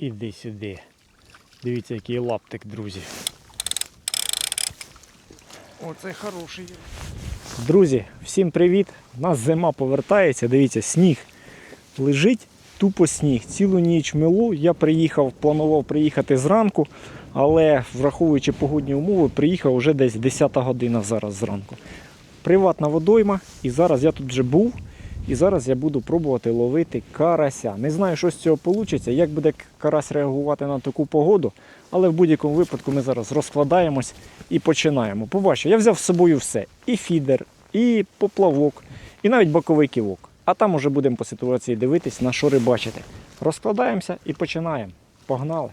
Іди сюди. Дивіться, який лаптик, друзі. Оце хороший. Друзі, всім привіт! У нас зима повертається. Дивіться, сніг лежить, тупо сніг. Цілу ніч милу. Я приїхав, планував приїхати зранку, але враховуючи погодні умови, приїхав вже десь 10 година зараз зранку. Приватна водойма, і зараз я тут вже був. І зараз я буду пробувати ловити карася. Не знаю, що з цього вийде, як буде карась реагувати на таку погоду, але в будь-якому випадку ми зараз розкладаємось і починаємо. Побачу, я взяв з собою все: і фідер, і поплавок, і навіть боковий ківок. А там уже будемо по ситуації дивитись, на що рибачити. Розкладаємося і починаємо. Погнали!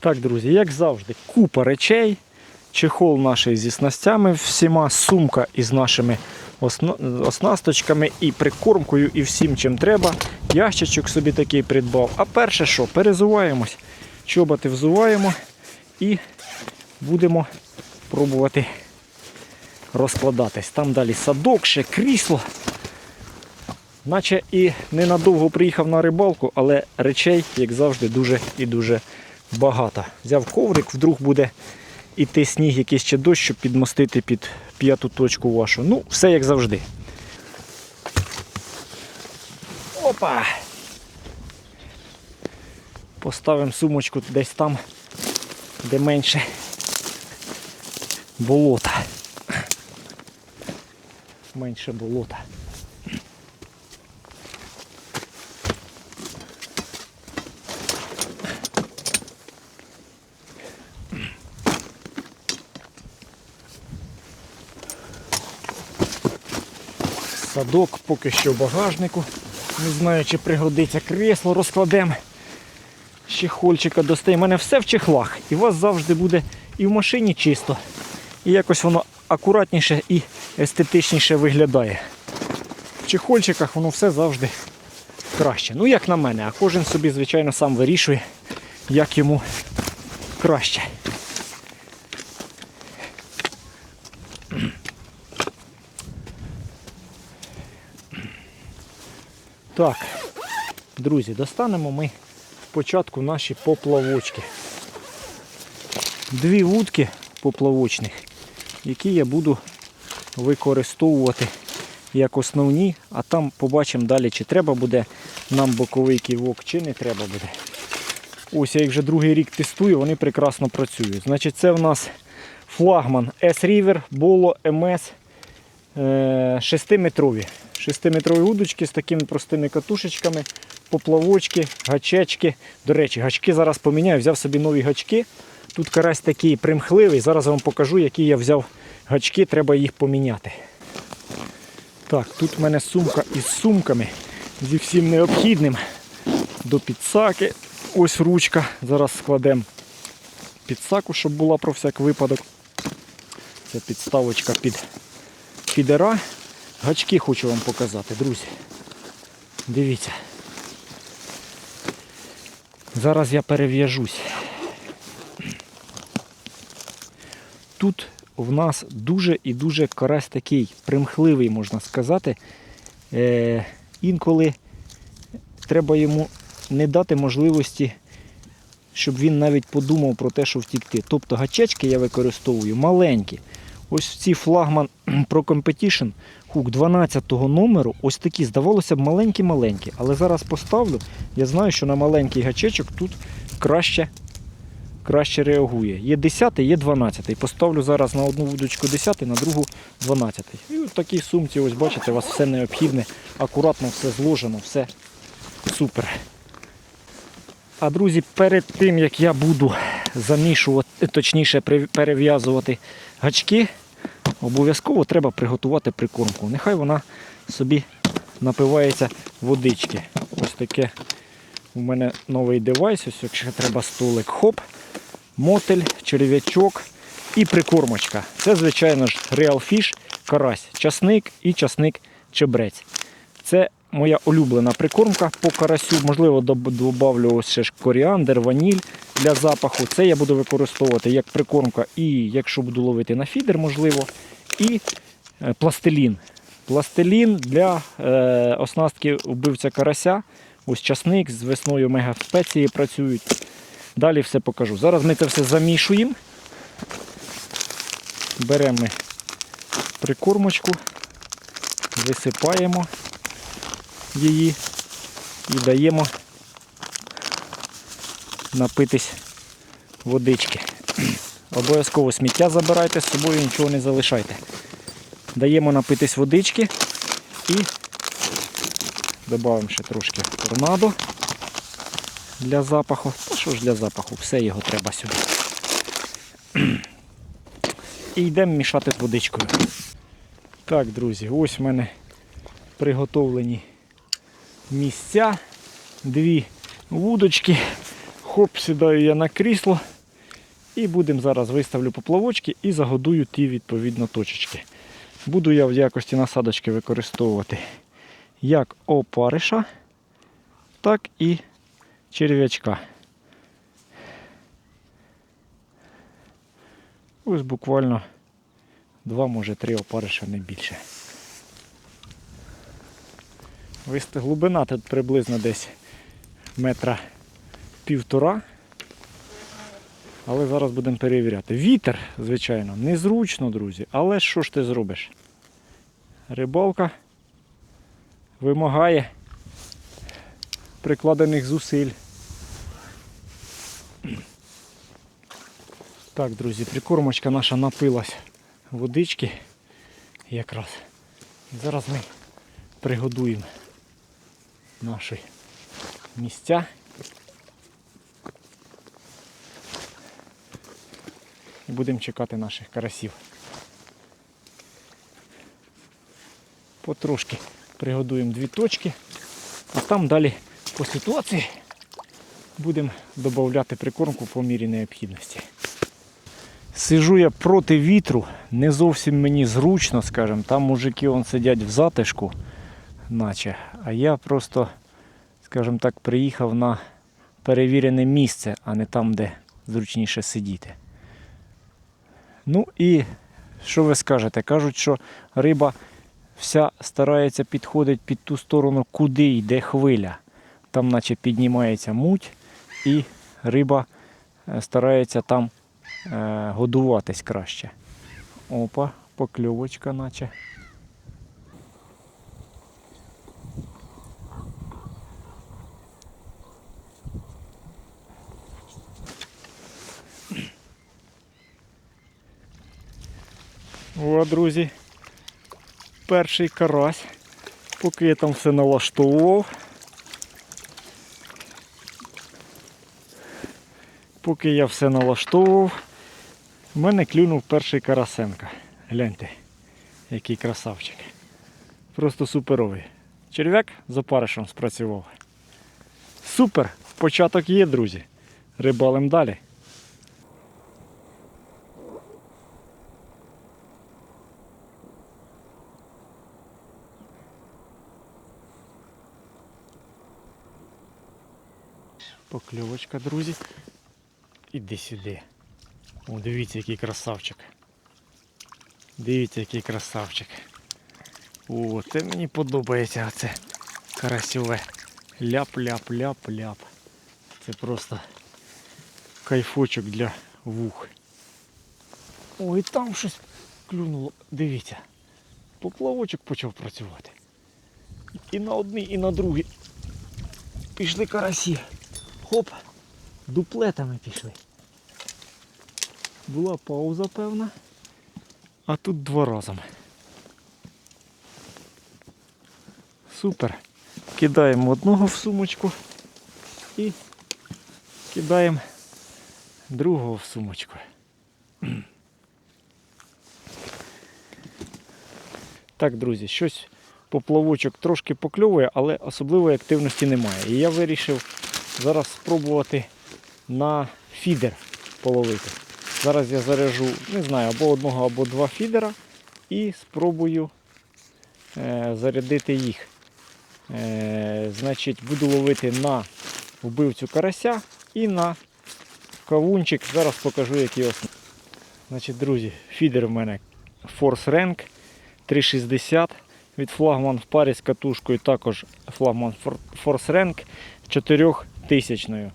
Так, друзі, як завжди, купа речей, чехол наш зі снастями всіма, сумка із нашими оснасточками і прикормкою, і всім чим треба. Ящичок собі такий придбав. А перше що? Перезуваємось, чоботи взуваємо і будемо пробувати розкладатись. Там далі садок, ще крісло. Наче і ненадовго приїхав на рибалку, але речей, як завжди, дуже і дуже багато. Взяв коврик, вдруг буде іти сніг, якийсь ще дощ, щоб підмостити під п'яту точку вашу. Ну, все як завжди. Опа! Поставимо сумочку десь там, де менше болота. Менше болота. Садок поки що в багажнику. Не знаю, чи пригодиться кресло, розкладемо. Чехольчика достає. У мене все в чехлах. І у вас завжди буде і в машині чисто. І якось воно акуратніше і естетичніше виглядає. В чехольчиках воно все завжди краще. Ну, як на мене, а кожен собі, звичайно, сам вирішує, як йому краще. Так, друзі, достанемо ми спочатку наші поплавочки. Дві вудки поплавочних, які я буду використовувати як основні, а там побачимо далі, чи треба буде нам боковий ківок, чи не треба буде. Ось я їх вже другий рік тестую, вони прекрасно працюють. Значить, це в нас флагман S-River Bolo MS 6-метрові. 6-метрові удочки з такими простими катушечками, поплавочки, гачечки. До речі, гачки зараз поміняю, взяв собі нові гачки. Тут карась такий примхливий. Зараз я вам покажу, які я взяв гачки, треба їх поміняти. Так, тут в мене сумка із сумками, зі всім необхідним. До підсаки. Ось ручка. Зараз складемо підсаку, щоб була про всяк випадок. Це підставочка під фідера. Гачки хочу вам показати, друзі. Дивіться. Зараз я перев'яжусь. Тут в нас дуже і дуже карась такий примхливий, можна сказати. Е, інколи треба йому не дати можливості, щоб він навіть подумав про те, що втікти. Тобто гачечки я використовую маленькі. Ось ці флагман Pro Competition хук 12 номеру, ось такі, здавалося б, маленькі-маленькі. Але зараз поставлю, я знаю, що на маленький гачечок тут краще, краще реагує. Є 10, є 12. Поставлю зараз на одну вудочку 10, на другу 12. І в такій сумці, ось бачите, у вас все необхідне, акуратно все зложено, все супер. А друзі, перед тим як я буду замішувати, точніше перев'язувати гачки, обов'язково треба приготувати прикормку. Нехай вона собі напивається водички. Ось таке у мене новий девайс, ось якщо треба столик, хоп, мотель, черв'ячок і прикормочка. Це, звичайно ж, Real Fish, карась, часник і часник чебрець. Це моя улюблена прикормка по карасю. Можливо, ось ще ж коріандр, ваніль для запаху. Це я буду використовувати як прикормка і якщо буду ловити на фідер, можливо, і е, пластилін. Пластилін для е, оснастки вбивця карася. Ось часник з весною мега спеції працюють. Далі все покажу. Зараз ми це все замішуємо. Беремо прикормочку, висипаємо її і даємо напитись водички. Обов'язково сміття забирайте з собою, нічого не залишайте. Даємо напитись водички і додаємо ще трошки торнадо для запаху. Та що ж для запаху, все його треба сюди. І йдемо мішати з водичкою. Так, друзі, ось в мене приготовлені місця, дві вудочки. Хоп, сідаю я на крісло. І будемо зараз виставлю поплавочки і загодую ті відповідно точечки. Буду я в якості насадочки використовувати як опариша, так і черв'ячка. Ось буквально два, може три опариша, не більше. Висти глибина тут приблизно десь метра півтора. Але зараз будемо перевіряти. Вітер, звичайно, незручно, друзі. Але що ж ти зробиш? Рибалка вимагає прикладених зусиль. Так, друзі, прикормочка наша напилась водички якраз. Зараз ми пригодуємо наші місця. І будемо чекати наших карасів. Потрошки пригодуємо дві точки, а там далі по ситуації будемо додати прикормку по мірі необхідності. Сижу я проти вітру, не зовсім мені зручно, скажімо, там мужики вон сидять в затишку, наче, а я просто, скажімо так, приїхав на перевірене місце, а не там, де зручніше сидіти. Ну і що ви скажете? Кажуть, що риба вся старається підходити під ту сторону, куди йде хвиля. Там наче піднімається муть, і риба е, старається там е, годуватись краще. Опа, покльовочка наче. О, друзі, перший карась, поки я там все налаштовував. Поки я все налаштовував, в мене клюнув перший карасенка. Гляньте, який красавчик. Просто суперовий. Черв'як з опаришем спрацював. Супер! Початок є, друзі. Рибалим далі. Покльовочка, друзі. Іди сюди. О, дивіться, який красавчик. Дивіться, який красавчик. О, це мені подобається оце карасьове. Ляп-ляп-ляп-ляп. Це просто кайфочок для вух. Ой, там щось клюнуло. Дивіться. Поплавочок почав працювати. І на одний, і на другий. Пішли карасі. Хоп, дуплетами пішли. Була пауза певна, а тут два разом. Супер. Кидаємо одного в сумочку і кидаємо другого в сумочку. Так, друзі, щось поплавочок трошки покльовує, але особливої активності немає. І я вирішив зараз спробувати на фідер половити. Зараз я заряжу, не знаю, або одного, або два фідера і спробую е, зарядити їх. Е, значить, буду ловити на вбивцю карася і на кавунчик. Зараз покажу, які основні. Значить, друзі, фідер в мене Force Rank 360 від флагман в парі з катушкою, також флагман Force Rank 4000.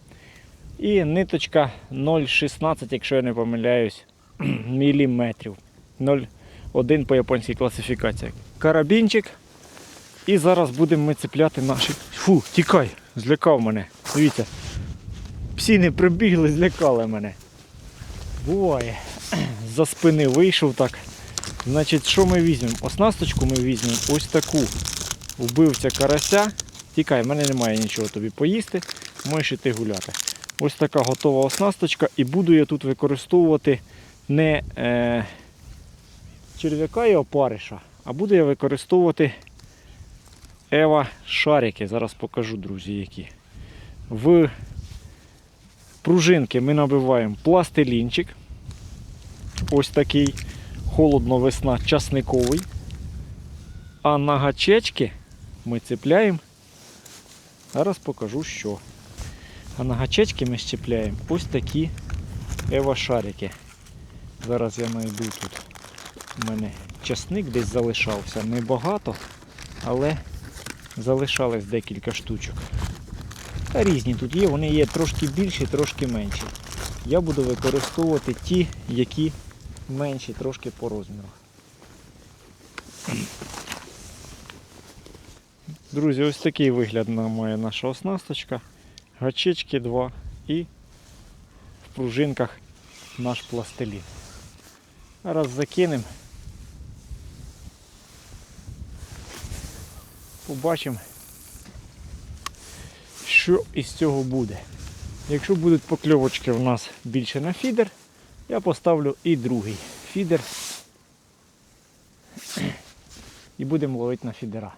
І ниточка 0,16, якщо я не помиляюсь, міліметрів. 0,1 по японській класифікації. Карабінчик. І зараз будемо ми цепляти наші. Фу, тікай, злякав мене. Дивіться. Всі не прибігли, злякали мене. Буває. За спини вийшов так. Значить, що ми візьмемо? Оснасточку ми візьмемо ось таку. Вбивця карася. Тікай, в мене немає нічого тобі поїсти. Можеш іти гуляти. Ось така готова оснасточка. І буду я тут використовувати не е, черв'яка і опариша, а буду я використовувати Ева шарики. Зараз покажу, друзі, які. В пружинки ми набиваємо пластилінчик. Ось такий холодно весна часниковий. А на гачечки ми цепляємо. Зараз покажу що. А на гачечки ми щепляємо ось такі Ева шарики. Зараз я знайду тут. У мене часник десь залишався. Небагато, але залишалось декілька штучок. Та різні тут є, вони є трошки більші, трошки менші. Я буду використовувати ті, які менші трошки по розміру. Друзі, ось такий вигляд має наша оснасточка. Гачечки два і в пружинках наш пластилін. Зараз закинемо. Побачимо, що із цього буде. Якщо будуть покльовочки в нас більше на фідер, я поставлю і другий фідер. І будемо ловити на фідера.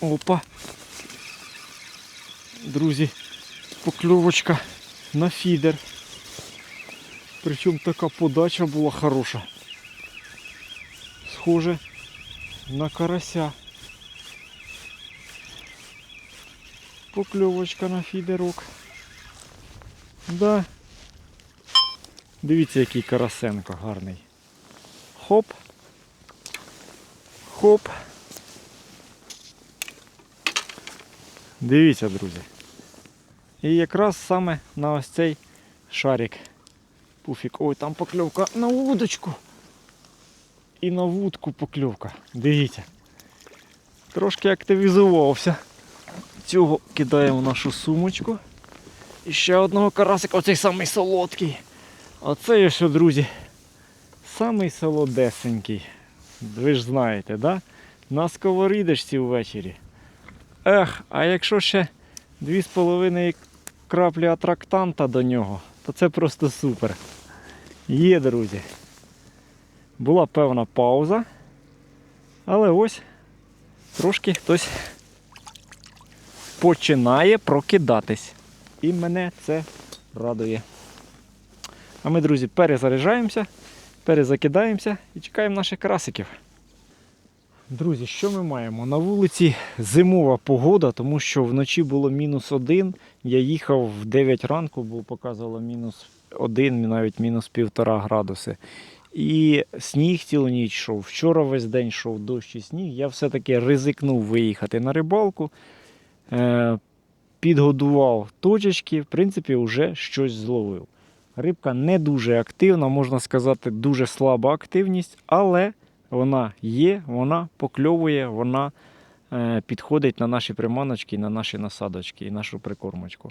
Опа. Друзі, покльовочка на фідер. Причому така подача була хороша. Схоже на карася. Покльовочка на фідерок. Да. Дивіться, який карасенко гарний. Хоп. Хоп. Дивіться, друзі. І якраз саме на ось цей шарик. Пуфік. Ой, там покльовка на вудочку. І на вудку покльовка. Дивіться. Трошки активізувався. Цього кидаємо в нашу сумочку. І ще одного карасика, оцей самий солодкий. Оцей ось, друзі, самий солодесенький. Ви ж знаєте, да? На сковорідочці ввечері. Ех, а якщо ще 2,5 краплі атрактанта до нього, то це просто супер. Є, друзі. Була певна пауза. Але ось трошки хтось починає прокидатись. І мене це радує. А ми, друзі, перезаряджаємося, перезакидаємося і чекаємо наших красиків. Друзі, що ми маємо? На вулиці зимова погода, тому що вночі було мінус один. Я їхав в 9 ранку, бо показувало мінус один, навіть мінус півтора градуси. І сніг цілу ніч йшов. Вчора весь день йшов дощ і сніг. Я все-таки ризикнув виїхати на рибалку. Е, підгодував точечки, в принципі, вже щось зловив. Рибка не дуже активна, можна сказати, дуже слаба активність, але вона є, вона покльовує, вона е, підходить на наші приманочки, на наші насадочки і нашу прикормочку.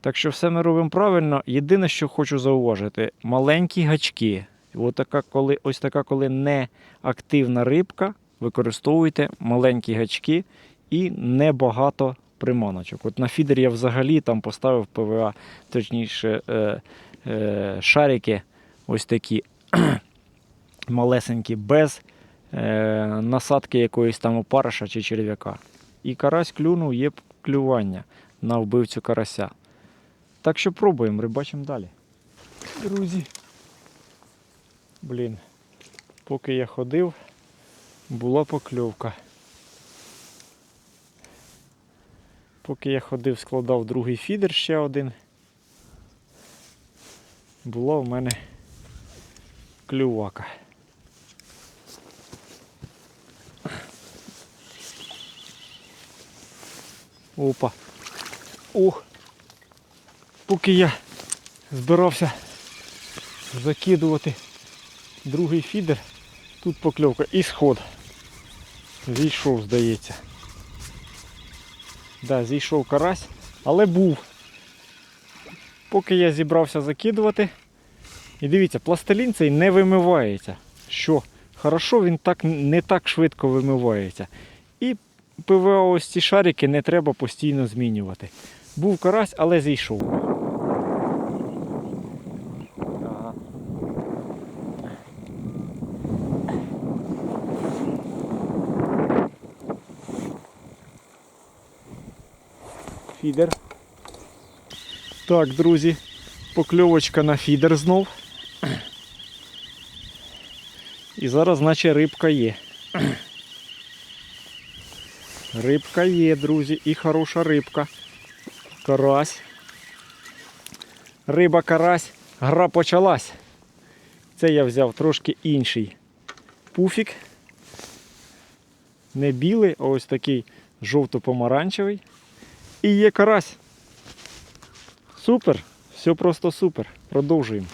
Так що все ми робимо правильно. Єдине, що хочу зауважити, маленькі гачки. Ось така, коли, ось така, коли не активна рибка, використовуйте маленькі гачки і небагато приманочок. От на фідер я взагалі там поставив ПВА, точніше е, е, шарики ось такі малесенькі, без е, насадки якоїсь там опариша чи черв'яка. І карась клюнув, є клювання на вбивцю карася. Так що пробуємо, рибачимо далі. Друзі. Блін, поки я ходив, була покльовка. Поки я ходив, складав другий фідер ще один. Була в мене клювака. Опа. Ох. Поки я збирався закидувати другий фідер, тут покльовка і сход. Зійшов, здається. Да, зійшов карась, але був. Поки я зібрався закидувати. І дивіться, пластилін цей не вимивається. Що хорошо, він так не так швидко вимивається. І ПВА ось ці шарики не треба постійно змінювати. Був карась, але зійшов. Фідер. Так, друзі, покльовочка на фідер знов. І зараз, наче рибка є. Рибка є, друзі, і хороша рибка. Карась. Риба карась. Гра почалась. Це я взяв трошки інший пуфік. Не білий, а ось такий жовто-помаранчевий. І є карась. Супер. Все просто супер. Продовжуємо.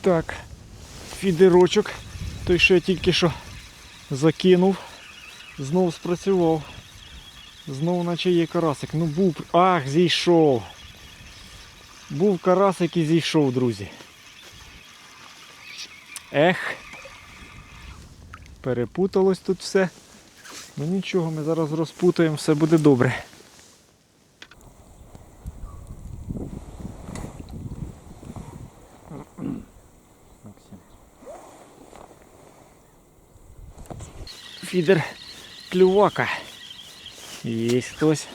Так, фідерочок, той, що я тільки що закинув, знов спрацював. Знов наче є карасик. Ну був. Ах, зійшов. Був карасик і зійшов, друзі. Ех. Перепуталось тут все. Ну нічого, ми зараз розпутаємо, все буде добре. Фідер клювака. Є хтось.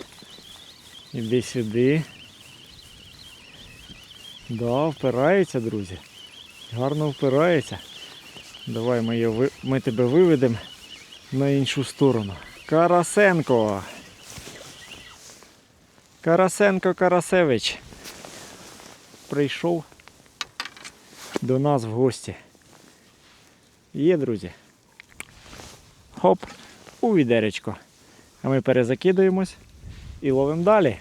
Іди сюди. Да, впирається, друзі. Гарно впирається. Давай ми, його, ми тебе виведемо на іншу сторону. Карасенко. Карасенко Карасевич. Прийшов до нас в гості. Є, друзі. Хоп, у відеречко. А ми перезакидуємось і ловимо далі.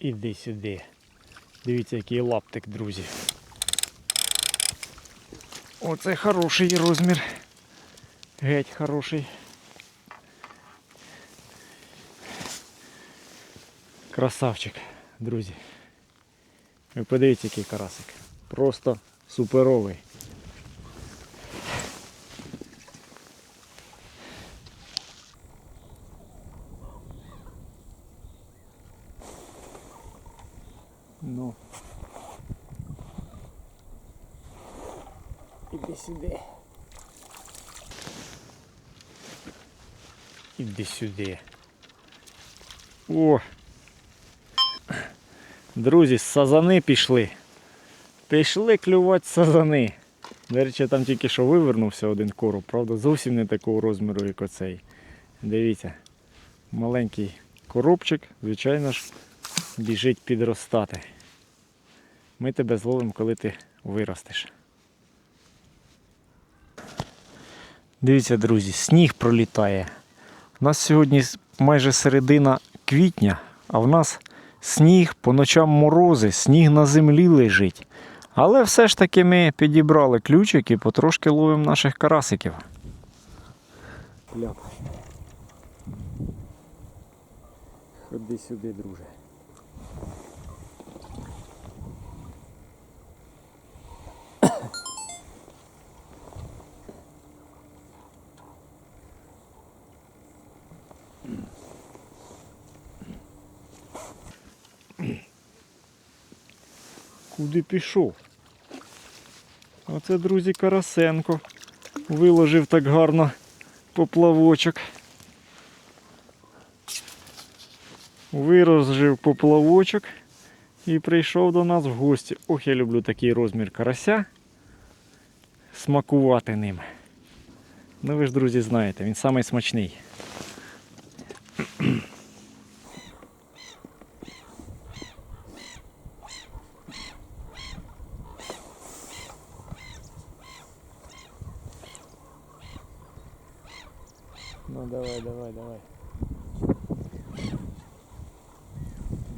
Іди сюди. Дивіться, який лаптик, друзі. Оце хороший розмір. Геть хороший. Красавчик, друзі. Ви подивіться, який карасик. Просто суперовий. Сюди. О! Друзі, сазани пішли. Пішли клювати сазани. До речі, там тільки що вивернувся один короб, правда, зовсім не такого розміру, як оцей. Дивіться, маленький коробчик, звичайно ж, біжить підростати. Ми тебе зловимо, коли ти виростеш. Дивіться, друзі, сніг пролітає. У нас сьогодні майже середина квітня, а в нас сніг, по ночам морози, сніг на землі лежить. Але все ж таки ми підібрали ключик і потрошки ловимо наших карасиків. Ходи сюди, друже. Куди пішов? Оце, друзі, Карасенко. Виложив так гарно поплавочок. Виложив поплавочок і прийшов до нас в гості. Ох, я люблю такий розмір карася. Смакувати ним. Ну ви ж, друзі, знаєте, він самий смачний. Ну давай, давай, давай.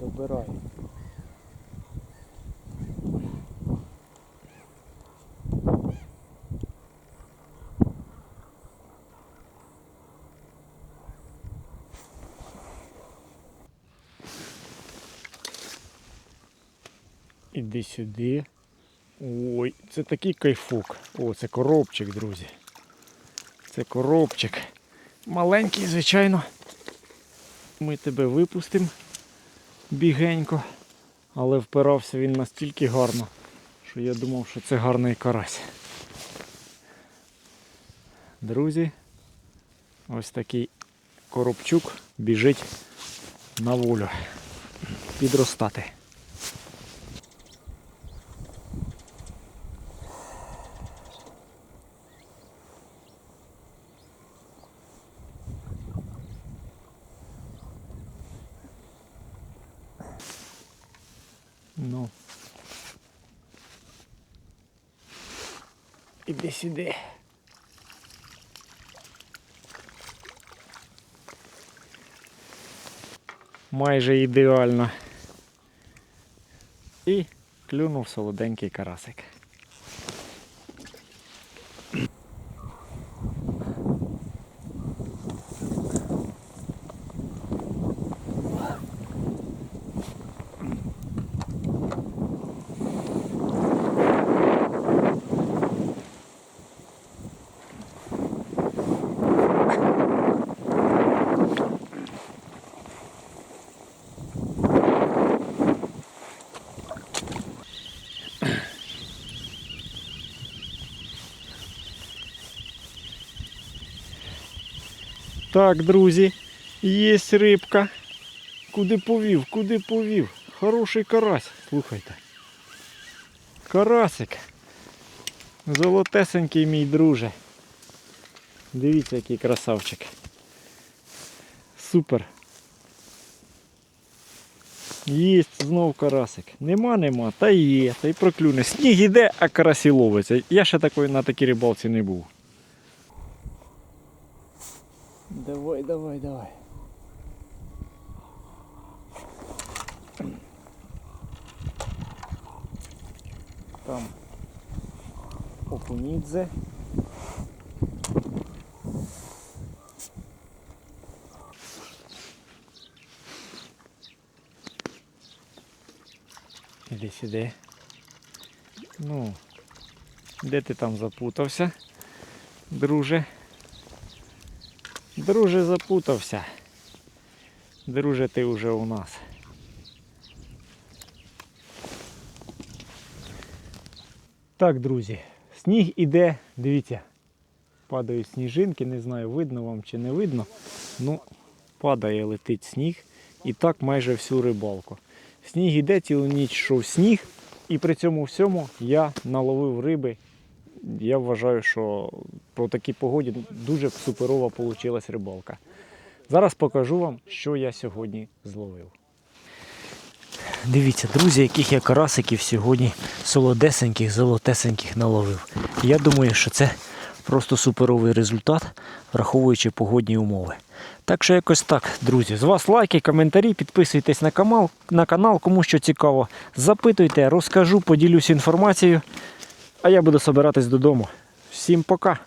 Добирай. Іди сюди. Ой, це такий кайфук. О, це коробчик, друзі. Це коробчик. Маленький, звичайно. Ми тебе випустимо бігенько, але впирався він настільки гарно, що я думав, що це гарний карась. Друзі, ось такий коробчук біжить на волю. Підростати. Ну. Іди сюди. Майже ідеально. І клюнув солоденький карасик. Так, друзі, є рибка. Куди повів, куди повів? Хороший карась, слухайте. Карасик. Золотесенький мій друже. Дивіться, який красавчик. Супер. Єсть знов карасик. Нема, нема, та є, та й проклюне. Сніг іде, а карасі ловиться. Я ще такої на такій рибалці не був. Давай, давай, давай. Там окунідзе. Іди сюди. Ну, де ти там запутався, друже? Друже запутався. Друже, ти вже у нас. Так, друзі, сніг іде, дивіться, падають сніжинки, не знаю, видно вам чи не видно. Ну, падає, летить сніг. І так майже всю рибалку. Сніг іде, цілу ніч йшов сніг, і при цьому всьому я наловив риби. Я вважаю, що про такій погоді дуже суперова вийшла рибалка. Зараз покажу вам, що я сьогодні зловив. Дивіться, друзі, яких я карасиків сьогодні солодесеньких, золотесеньких наловив. Я думаю, що це просто суперовий результат, враховуючи погодні умови. Так що якось так, друзі. З вас лайки, коментарі, підписуйтесь на канал, на канал, кому що цікаво. Запитуйте, розкажу, поділюсь інформацією. А я буду собиратись додому. Всім пока!